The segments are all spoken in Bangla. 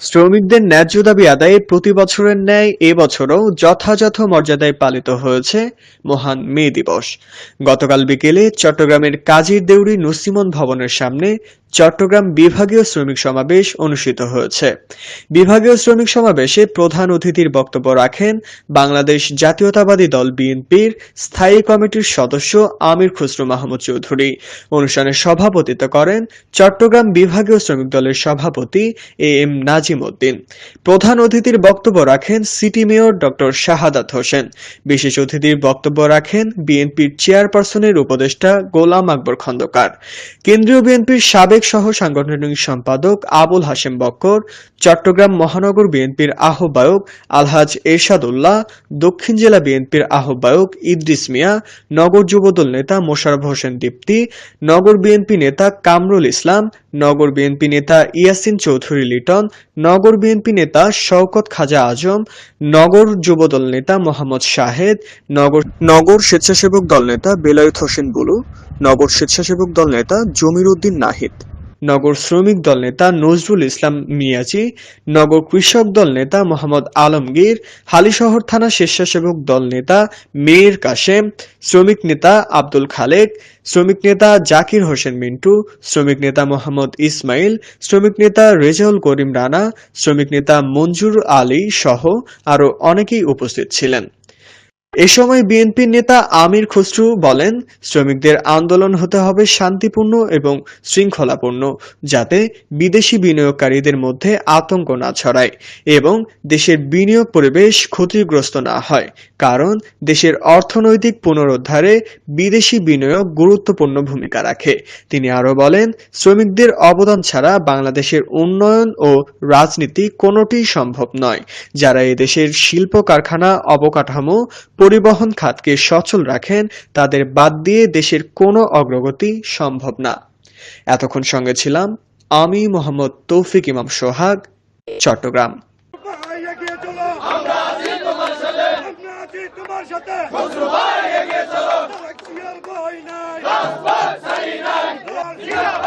শ্রমিকদের ন্যায্য দাবি আদায়ে প্রতি বছরের ন্যায় এবছরও যথাযথ মর্যাদায় পালিত হয়েছে মহান মে দিবস। গতকাল বিকেলে চট্টগ্রামের কাজীর দেউরি নসিমন ভবনের সামনে চট্টগ্রাম বিভাগীয় শ্রমিক সমাবেশ অনুষ্ঠিত হয়েছে। বিভাগীয় শ্রমিক সমাবেশে প্রধান অতিথির বক্তব্য রাখেন বাংলাদেশ জাতীয়তাবাদী দল বিএনপির স্থায়ী কমিটির সদস্য আমির খুসরু মাহমুদ চৌধুরী। অনুষ্ঠানে সভাপতিত্ব করেন চট্টগ্রাম বিভাগীয় শ্রমিক দলের সভাপতি এ এম নাজিম উদ্দিন। প্রধান অতিথির বক্তব্য রাখেন city mayor doctor Shahadat Hossain. বিশেষ অতিথির বক্তব্য রাখেন বিএনপির চেয়ারপারসনের উপদেষ্টা গোলাম আকবর খন্দকার। কেন্দ্রীয় বিএনপির সাবেক সহ সাংগঠনিক সম্পাদক আবুল হাশেম বক্কর, চট্টগ্রাম মহানগর বিএনপির আহ্বায়ক আলহাজ এরশাদুল্লাহ, দক্ষিণ জেলা বিএনপির আহ্বায়ক ইদ্রিস মিয়া, নগর যুবদল নেতা মোশারফ হোসেন দীপ্তি, নগর বিএনপি নেতা কামরুল ইসলাম, নগর বিএনপি নেতা ইয়াসিন চৌধুরী লিটন, নগর বিএনপি নেতা শওকত খাজা আজম, নগর যুবদল নেতা মোহাম্মদ শাহেদ, নগর নগর স্বেচ্ছাসেবক দল নেতা বেলায়েত হোসেন বুলু, নগর স্বেচ্ছাসেবক দল নেতা জমির উদ্দিন নাহিদ। নগর শ্রমিক দল নেতা নজরুল ইসলাম মিয়াজি, নগর কৃষক দল নেতা মোহাম্মদ আলমগীর হালিশহর থানা স্বেচ্ছাসেবক দল নেতা মীর কাশেম, শ্রমিক নেতা আব্দুল খালেক, শ্রমিক নেতা জাকির হোসেন মিন্টু, শ্রমিক নেতা মোহাম্মদ ইসমাইল, শ্রমিক নেতা রেজাউল করিম রানা, শ্রমিক নেতা মঞ্জুর আলী সহ আরও অনেকেই উপস্থিত ছিলেন। এ সময় বিএনপির নেতা আমির খসরু বলেন, শ্রমিকদের আন্দোলন হতে হবে শান্তিপূর্ণ এবং শৃঙ্খলাপূর্ণ, যাতে বিদেশি বিনিয়োগকারীদের মধ্যে আতঙ্ক না ছড়ায় এবং দেশের বিনিয়োগ পরিবেশ ক্ষতিগ্রস্ত না হয়, কারণ দেশের অর্থনৈতিক পুনরুদ্ধারে বিদেশি বিনিয়োগ গুরুত্বপূর্ণ ভূমিকা রাখে। তিনি আরও বলেন, শ্রমিকদের অবদান ছাড়া বাংলাদেশের উন্নয়ন ও রাজনীতি কোনোটি সম্ভব নয়। যারা এদেশের শিল্প কারখানা অবকাঠামো পরিবহন খাতকে সচল রাখেন, তাদের বাদ দিয়ে দেশের কোনো অগ্রগতি সম্ভব না। এতক্ষণ সঙ্গে ছিলাম আমি মোহাম্মদ তৌফিক ইমাম সোহাগ, চট্টগ্রাম।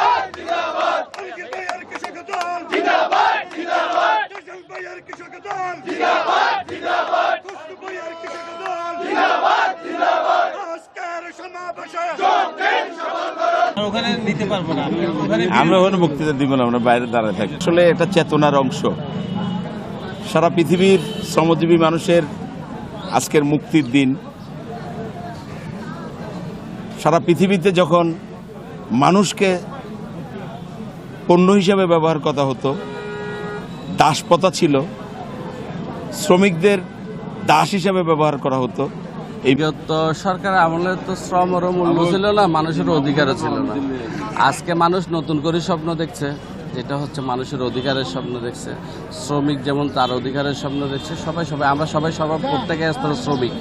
সাথে। আমরা ওখানে বক্তৃতা দিব না, আমরা বাইরে দাঁড়ায় থাকি। আসলে একটা চেতনার অংশ। সারা পৃথিবীর শ্রমজীবী মানুষের আজকের মুক্তির দিন। সারা পৃথিবীতে যখন মানুষকে পণ্য হিসাবে ব্যবহার করা হতো, দাসপতা ছিল, শ্রমিকদের দাস হিসাবে ব্যবহার করা হতো এই তো সরকার আমলে তো শ্রম ওর মূল্য ছিল না মানুষের অধিকারও ছিল না। আজকে মানুষ নতুন করে স্বপ্ন দেখছে যেটা হচ্ছে মানুষের অধিকারের স্বপ্ন দেখছে। শ্রমিক যেমন তার অধিকারের স্বপ্ন দেখছে সবাই সবাই আমরা সবাই সবার প্রত্যেকে আসতে শ্রমিক।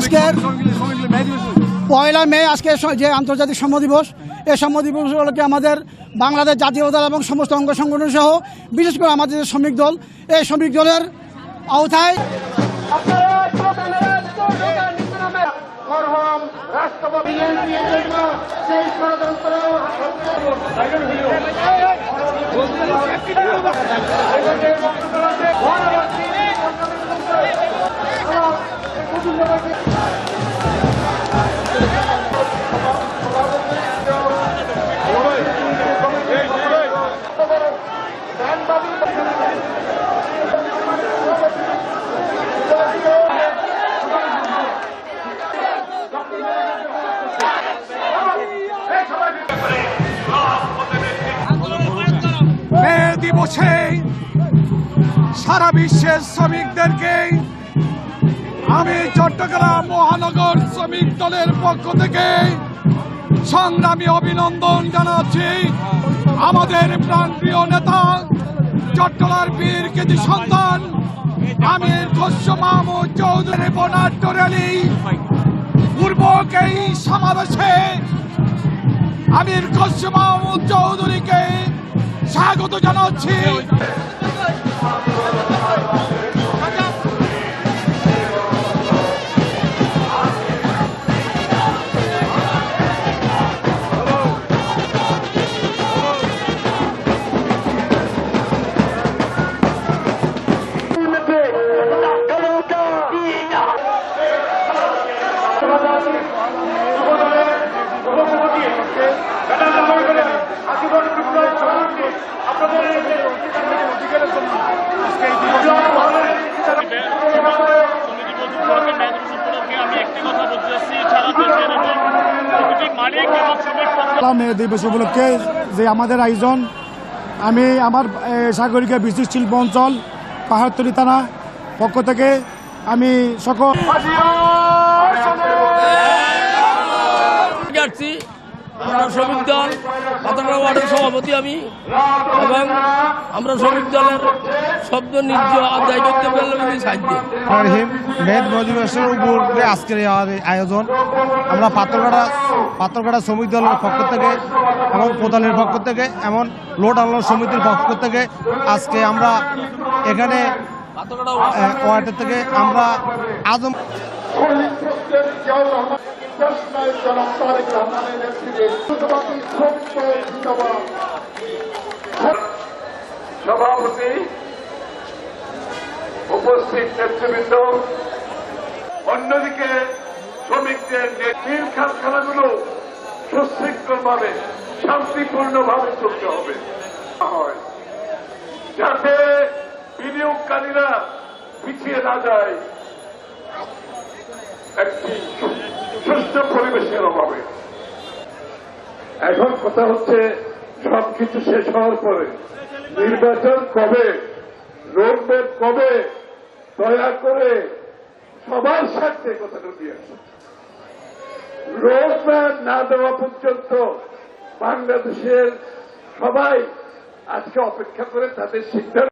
আজকের পয়লা মে আজকে যে আন্তর্জাতিক শ্রম দিবস, এই শ্রম দিবস উপলক্ষে আমাদের বাংলাদেশ জাতীয় দল এবং সমস্ত অঙ্গ সংগঠন সহ বিশেষ করে আমাদের যে শ্রমিক দল, এই শ্রমিক দলের আওতায় রাষ্ট্রপতি দিবসে সারা বিশ্বের শ্রমিকদেরকে আমি চট্টগ্রাম মহানগর শ্রমিক দলের পক্ষ থেকে সংগ্রামী অভিনন্দন জানাচ্ছি। আমাদের প্রাণপ্রিয় নেতা চট্টলার বীর কেজি সন্তান, আমির মাহমুদ চৌধুরী বনাট্য র্যালি। পূর্বক এই সমাবেশে আমির মাহমুদ চৌধুরীকে স্বাগত জানাচ্ছি। মে দিবস উপলক্ষে যে আমাদের আয়োজন, আমি আমার সাগরিকা বিদ্যুৎ শিল্প অঞ্চল, পাহাড়তলি থানা পক্ষ থেকে আমি সকল আমরা শ্রমিক দল পাতারা ওয়ার্ডের সভাপতি আমি এবং আমরা শ্রমিক দলের শব্দ নির্য আদায় করতে পারলে সাহায্য মেদ দিবসের উপরে আজকের আয়োজন। আমরা পাথরঘাটা পাথরঘাটা শ্রমিক দলের পক্ষ থেকে এবং প্রধানের পক্ষ থেকে এমন লোড আনলোড সমিতির পক্ষ থেকে আজকে আমরা এখানে ওয়ার্ডের থেকে আমরা আজম সভাপতি, উপস্থিত নেতৃবৃন্দ, অন্যদিকে শ্রমিকদের নীল কারখানাগুলো সুশৃঙ্খলভাবে, শান্তিপূর্ণভাবে চলতে হবে। যাতে বিনিয়োগকারীরা পিছিয়ে না যায়। একটি সুস্থ পরিবেশের অভাবে। এখন কথা হচ্ছে, সবকিছু শেষ হওয়ার পরে। নির্বাচন কবে? রোডম্যাপ কবে? দয়া করে সবার স্বার্থে কথাটা দিয়ে আসে রোডম্যাপ না দেওয়া পর্যন্ত বাংলাদেশের সবাই আজকে অপেক্ষা করে তাদের সিদ্ধান্ত